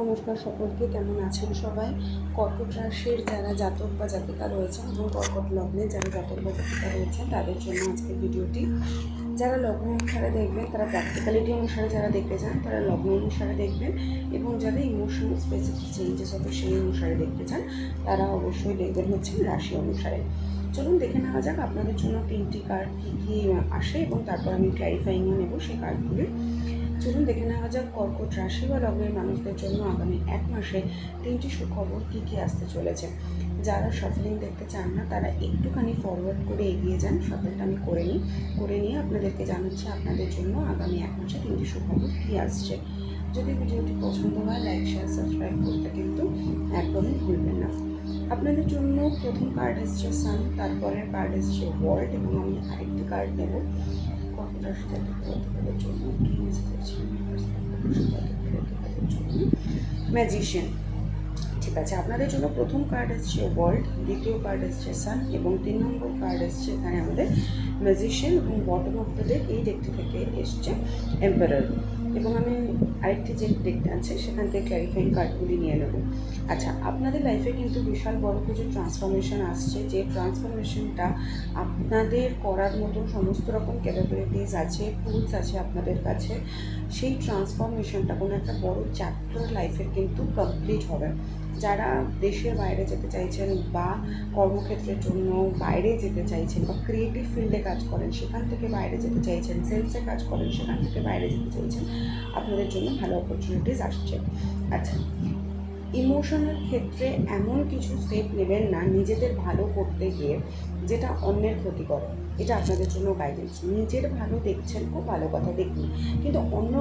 নমস্কার সকলকে, কেমন আছেন সবাই? কর্কট রাশির যারা জাতক বা জাতিকা রয়েছেন এবং কর্কট লগ্নে যারা জাতক বা জাতিকা রয়েছেন, তাদের জন্য আজকের ভিডিওটি। যারা লগ্ন অনুসারে দেখবেন, তারা প্র্যাকটিক্যালিটি অনুসারে যারা দেখতে চান, তারা লগ্ন অনুসারে দেখবেন এবং যারা ইমোশনাল স্পেসিফিক চেঞ্জেস হবে, সেই অনুসারে দেখতে চান, তারা অবশ্যই দেখবেন হচ্ছেন রাশি অনুসারে। চলুন দেখে নেওয়া যাক আপনাদের জন্য তিনটি কার্ড কী কী আসে এবং তারপর আমি ক্ল্যারিফাইংও নেব সেই কার্ডগুলি চলুন দেখে নেওয়া যাক কর্কট রাশি বা লগ্নের মানুষদের জন্য আগামী এক মাসে তিনটি সুখবর কী কী আসতে চলেছে। যারা সফলিং দেখতে চান না, তারা একটুখানি ফরওয়ার্ড করে এগিয়ে যান। সফলটা আমি করে নিই। করে নিয়ে আপনাদেরকে জানাচ্ছি আপনাদের জন্য আগামী এক মাসে তিনটি সুখবর কী আসছে। যদি ভিডিওটি পছন্দ হয় লাইক শেয়ার সাবস্ক্রাইব করতে কিন্তু একদমই ভুলবেন না। আপনাদের জন্য প্রথম কার্ড এসছে সান তারপরের কার্ড এসছে ওয়ার্ল্ড এবং আমি আরেকটি কার্ড নেব। রাশি জাতক জন্য। ম্যাজিশিয়ান ঠিক আছে, আপনাদের জন্য প্রথম কার্ড এসছে ওয়ার্ল্ড দ্বিতীয় কার্ড এসছে সান এবং তিন নম্বর কার্ড এসছে এখানে আমাদের ম্যাজিশিয়ান এবং বটম অফ দ্য ডেক এই ডেকটি থেকে এসছে এম্পারার এবং আমি আরেকটি যে ডেকটা আছে, সেখান থেকে ক্ল্যারিফাইং কার্ডগুলি নিয়ে নেব। আচ্ছা আপনাদের লাইফে কিন্তু বিশাল বড় কিছু ট্রান্সফরমেশন আসছে, যে ট্রান্সফরমেশনটা আপনাদের করার মতো সমস্ত রকম ক্যাপাবিলিটিস আছে টুলস আছে আপনাদের কাছে, সেই ট্রান্সফরমেশনটা কোনো একটা বড় চ্যাপ্টার লাইফের কিন্তু কমপ্লিট হবে। যারা দেশের বাইরে যেতে চাইছেন বা কর্মক্ষেত্রের জন্য বাইরে যেতে চাইছেন বা ক্রিয়েটিভ ফিল্ডে কাজ করেন, সেখান থেকে বাইরে যেতে চাইছেন সেলসে কাজ করেন, সেখান থেকে বাইরে যেতে চাইছেন আপনাদের জন্য ভালো অপরচুনিটিস আসছে। আচ্ছা ইমোশনের ক্ষেত্রে এমন কিছু স্টেপ নেবেন না, নিজেদের ভালো করতে গিয়ে যেটা অন্যের ক্ষতি করে। এটা আপনাদের জন্য গাইডেন্স নিজের ভালো দেখছেন খুব ভালো কথা দেখুন। কিন্তু অন্য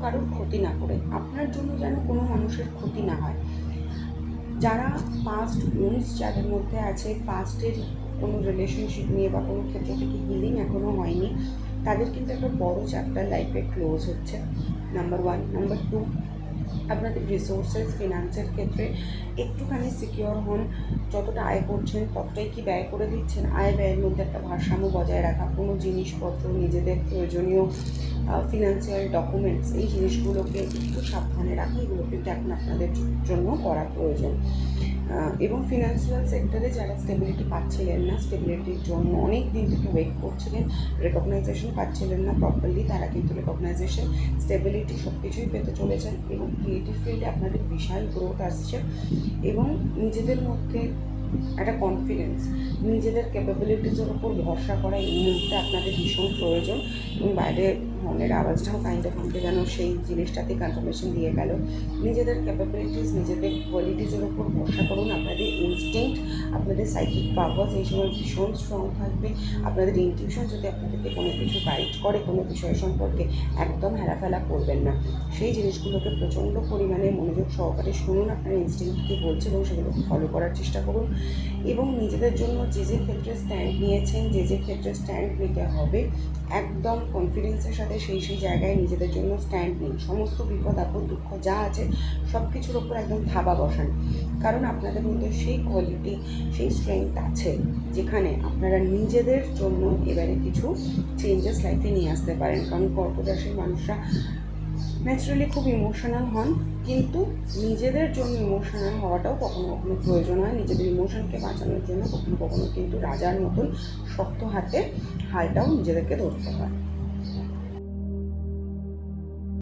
কারোর ক্ষতি না করে। আপনার জন্য যেন কোনো মানুষের ক্ষতি না হয়। যারা পাস্ট উন্স যাদের মধ্যে আছে পাস্টের কোনো রিলেশনশিপ নিয়ে বা কোনো ক্ষেত্র থেকে হিলিং এখনও হয়নি। তাদের কিন্তু একটা বড় চ্যাপ্টার লাইফে ক্লোজ হচ্ছে নাম্বার ওয়ান নাম্বার টু আপনাদের রিসোর্সেস ফিনান্সের ক্ষেত্রে একটুখানি সিকিওর হন। যতটা আয় করছেন, ততটাই কি ব্যয় করে দিচ্ছেন? আয় ব্যয়ের মধ্যে একটা ভারসাম্য বজায় রাখা। কোনো জিনিসপত্র নিজেদের প্রয়োজনীয় ফিনান্সিয়াল ডকুমেন্টস এই জিনিসগুলোকে একটু সাবধানে রাখা এগুলো কিন্তু এখন আপনাদের জন্য করা প্রয়োজন। এবং ফিনান্সিয়াল সেক্টরে যারা স্টেবিলিটি পাচ্ছিলেন না স্টেবিলিটির জন্য অনেক দিন থেকে ওয়েট করছিলেন রেকগনাইজেশন পাচ্ছিলেন না প্রপারলি তারা কিন্তু রেকগনাইজেশন স্টেবিলিটি সব কিছুই পেতে চলেছেন এবং ক্রিয়েটিভ ফিল্ডে আপনাদের বিশাল গ্রোথ আসছে এবং নিজেদের মধ্যে একটা কনফিডেন্স নিজেদের ক্যাপাবিলিটিসের ওপর ভরসা করা এই মুহূর্তে আপনাদের ভীষণ প্রয়োজন এবং বাইরে মনের আওয়াজটাও কাইন্ড অফ আমাকে যেন সেই জিনিসটাতে কনফার্মেশন দিয়ে গেল। নিজেদের ক্যাপাবিলিটিস নিজেদের কোয়ালিটিসের ওপর ভরসা করুন। আপনাদের ইনস্টিংক্ট আপনাদের সাইকিক পাওয়ার্স এই সময় ভীষণ স্ট্রং থাকবে। আপনাদের ইনটিউশন যদি আপনাদেরকে কোনো কিছু গাইড করে, কোনো বিষয় সম্পর্কে একদম হেলাফেলা করবেন না। সেই জিনিসগুলোকে প্রচণ্ড পরিমাণে মনোযোগ সহকারে শুনুন। আপনার ইনস্টিংক্ট কী বলছে এবং সেগুলোকে ফলো করার চেষ্টা করুন। এবং নিজেদের জন্য যে যে ক্ষেত্রে স্ট্যান্ড নিয়েছেন, যে যে ক্ষেত্রে স্ট্যান্ড নিতে হবে, একদম কনফিডেন্সের সাথে সেই সেই জায়গায় নিজেদের জন্য স্ট্যান্ড নিন সমস্ত বিপদ, আপদ, দুঃখ যা আছে সব কিছুর ওপর একদম থাবা বসান। কারণ আপনাদের মধ্যে সেই কোয়ালিটি সেই স্ট্রেংথ আছে যেখানে আপনারা নিজেদের জন্য এবারে কিছু চেঞ্জেস লাইফে নিয়ে আসতে পারেন। কারণ কর্কট মানুষরা ন্যাচারালি খুব ইমোশনাল হন, কিন্তু নিজেদের জন্য ইমোশনাল হওয়াটাও কখনো কখনো প্রয়োজন হয়। নিজেদের ইমোশনকে বাঁচানোর জন্য কখনো কখনো কিন্তু রাজার মতন শক্ত হাতে হালটাও নিজেদেরকে ধরতে হয়।